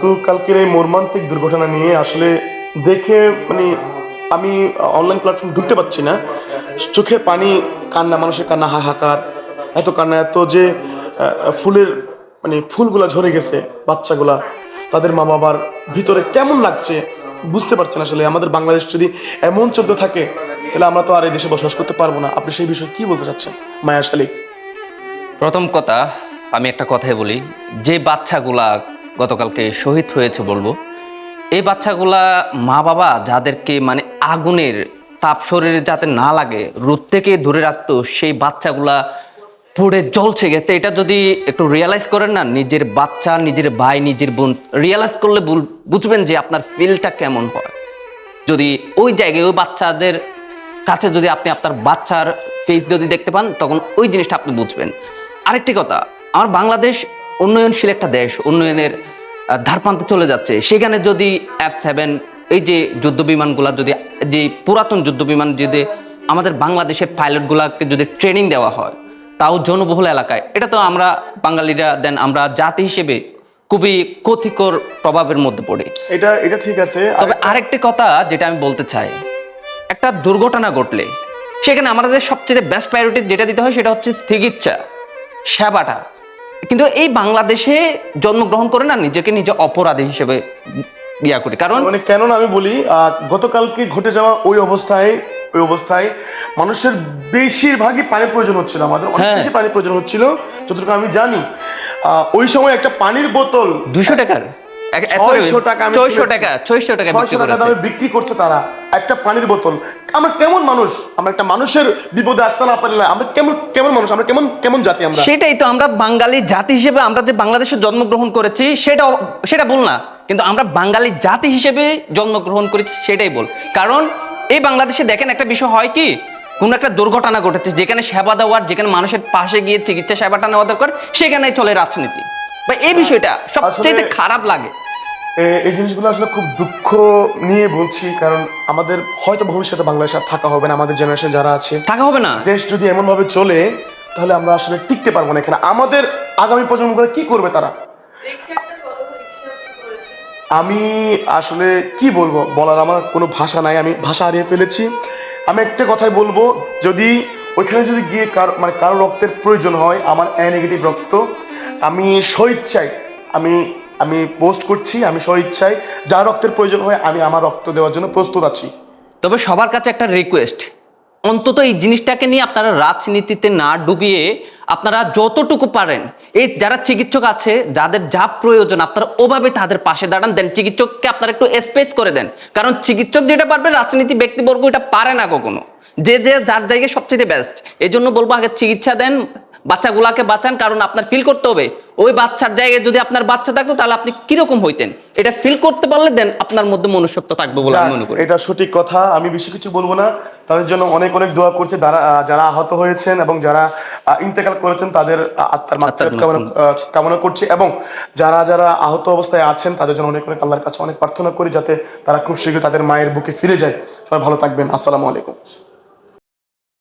তো কালকের এই মর্মান্তিক দুর্ঘটনা নিয়ে আসলে দেখে মানে আমি অনলাইন প্ল্যাটফর্ম ঢুকতে পারছি না। চোখে পানি, কান্না, মানুষের কান্না, হাহাকার, এত কান্না, এত যে ফুলের মানে ফুলগুলা ঝরে গেছে বাচ্চাগুলা, তাদের মা বাবার ভিতরে কেমন লাগছে বুঝতে পারছেন আসলে। আমাদের বাংলাদেশ যদি এমন চলতে থাকে, তাহলে আমরা তো আর এই দেশে বসবাস করতে পারব না। আপনি সেই বিষয়ে কি বলতে চাচ্ছেন, মায়া শালিক? প্রথম কথা, আমি একটা কথাই বলি, যে বাচ্চাগুলা গতকালকে শহীদ হয়েছে বলব। এই বাচ্চাগুলা মা বাবা যাদেরকে মানে আগুনের তাপ শরীরে যাতে না লাগে, রোদ থেকে দূরে রাখতো, সেই বাচ্চাগুলা পুড়ে জ্বলছে। গেছে এটা যদি একটু রিয়েলাইজ করেন না, নিজের বাচ্চা, নিজের ভাই, নিজের বোন রিয়েলাইজ করলে বুঝবেন যে আপনার ফিলটা কেমন হয়। যদি ওই জায়গায় ওই বাচ্চাদের কাছে যদি আপনি আপনার বাচ্চার ফেস যদি দেখতে পান, তখন ওই জিনিসটা আপনি বুঝবেন। আরেকটি কথা, আমার বাংলাদেশ উন্নয়নশীল একটা দেশ, উন্নয়নের আহ, ধারপ্রান্তে চলে যাচ্ছে। সেখানে যদি অ্যাপ সেভেন এই যে যুদ্ধ বিমানগুলা যদি যে পুরাতন যুদ্ধ বিমান যদি আমাদের বাংলাদেশের পাইলটগুলাকে যদি ট্রেনিং দেওয়া হয় তাও জনবহুল এলাকায় এটা তো আমরা বাঙালিরা দেন আমরা জাতি হিসেবে খুবই ক্ষতিকর প্রভাবের মধ্যে পড়ি। এটা এটা ঠিক আছে। তবে আরেকটি কথা যেটা আমি বলতে চাই একটা দুর্ঘটনা ঘটলে সেখানে আমাদের সবচেয়ে বেস্ট প্রায়োরিটি যেটা দিতে হয় সেটা হচ্ছে চিকিৎসা সেবাটা। কিন্তু এই বাংলাদেশে জন্মগ্রহণ করে না নিজেকে নিজে অপরাধী হিসেবে ইয়া করি। কারণ মানে কেন আমি বলি গতকালকে ঘটে যাওয়া ওই অবস্থায় ওই অবস্থায় মানুষের বেশিরভাগই পানির প্রয়োজন হচ্ছিল আমাদের। অনেক হ্যাঁ। বেশি পানির প্রয়োজন হচ্ছিল যতটুকু আমি জানি। আহ, ওই সময় একটা পানির বোতল দুশো টাকার। এক- এক- 600 টাকা ছয়শো টাকা ছয়শো টাকা ছয়শো টাকা বিক্রি করছে তারা। একটা পানির বোতল। আমরা কেমন মানুষ? আমরা একটা মানুষের বিপদে আসতে না পারলে আমরা কেমন কেমন মানুষ? আমরা কেমন কেমন জাতি আমরা? সেটাই তো আমরা বাঙালি জাতি হিসেবে আমরা যে বাংলাদেশে জন্মগ্রহণ করেছি সেটা সেটা বল না। কিন্তু আমরা বাঙালি জাতি হিসেবে জন্মগ্রহণ করেছি সেটাই বল কারণ এই বাংলাদেশে দেখেন একটা বিষয় হয় কি? কোনো একটা দুর্ঘটনা ঘটেছে যেখানে সেবা দেওয়ার যেখানে মানুষের পাশে গিয়ে চিকিৎসা সেবাটা নেওয়া দরকার সেখানেই চলে রাজনীতি। বা এই বিষয়টা সবচেয়ে খারাপ লাগে। এই জিনিসগুলো আসলে খুব দুঃখ নিয়ে বলছি কারণ আমাদের হয়তো ভবিষ্যতে বাংলাদেশে আর থাকা হবে না আমাদের জেনারেশন যারা আছে। থাকা হবে না? দেশ যদি এমন ভাবে চলে তাহলে আমরা আসলে টিকতে পারব না এখানে। আমাদের আগামী প্রজন্মগুলো কি করবে তারা? আমি আসলে কি বলব? বলার আমার কোনো ভাষা নাই আমি ভাষা হারিয়ে ফেলেছি। আমি একটা কথাই বলব যদি ওইখানে যদি গিয়ে কারও মানে কারও রক্তের প্রয়োজন হয় আমার এ নেগেটিভ রক্ত আমি স্বইচ্ছায় আমি আমি পোস্ট করছি, আমি স্বইচ্ছায়। যা রক্তের প্রয়োজন হয়, আমি আমার রক্ত দেওয়ার জন্য প্রস্তুত আছি। তবে সবার কাছে একটা রিকোয়েস্ট অন্তত এই জিনিসটাকে নিয়ে আপনারা রাজনীতিতে না ডুবিয়ে আপনারা যতটুকু পারেন, এই যারা চিকিৎসক আছে, যাদের যা প্রয়োজন, আপনারা ওভাবে তাদের পাশে দাঁড়ান দেন চিকিৎসককে আপনারা একটু স্পেস করে দেন। কারণ চিকিৎসক যেটা পারবে, রাজনীতি ব্যক্তিবর্গ এটা পারে না কখনো। যে যে যার জায়গায় সবচেয়ে বেস্ট এই জন্য বলব আগে চিকিৎসা দেন বাচ্চাগুলাকে বাঁচান কারণ আপনার ফিল করতে হবে। ওই বাচ্চার জায়গায় যদি আপনার বাচ্চা থাকতো তাহলে আপনি কীরকম হইতেন? এটা ফিল করতে পারলে দেন আপনার মধ্যে মনুষ্যত্ব থাকবে বলে আমি মনে করি। এটা সঠিক কথা। আমি বেশি কিছু বলব না। তাদের জন্য অনেক অনেক দোয়া করছি যারা যারা আহত হয়েছেন এবং যারা ইন্তেকাল করেছেন তাদের আত্মার মাত্রাত কামনা কামনা করছি এবং যারা যারা আহত অবস্থায় আছেন তাদের জন্য অনেক অনেক আল্লাহর কাছে অনেক প্রার্থনা করি যাতে তারা খুব শীঘ্র তাদের মায়ের বুকে ফিরে যায়। সবাই ভালো থাকবেন। আসসালামু আলাইকুম।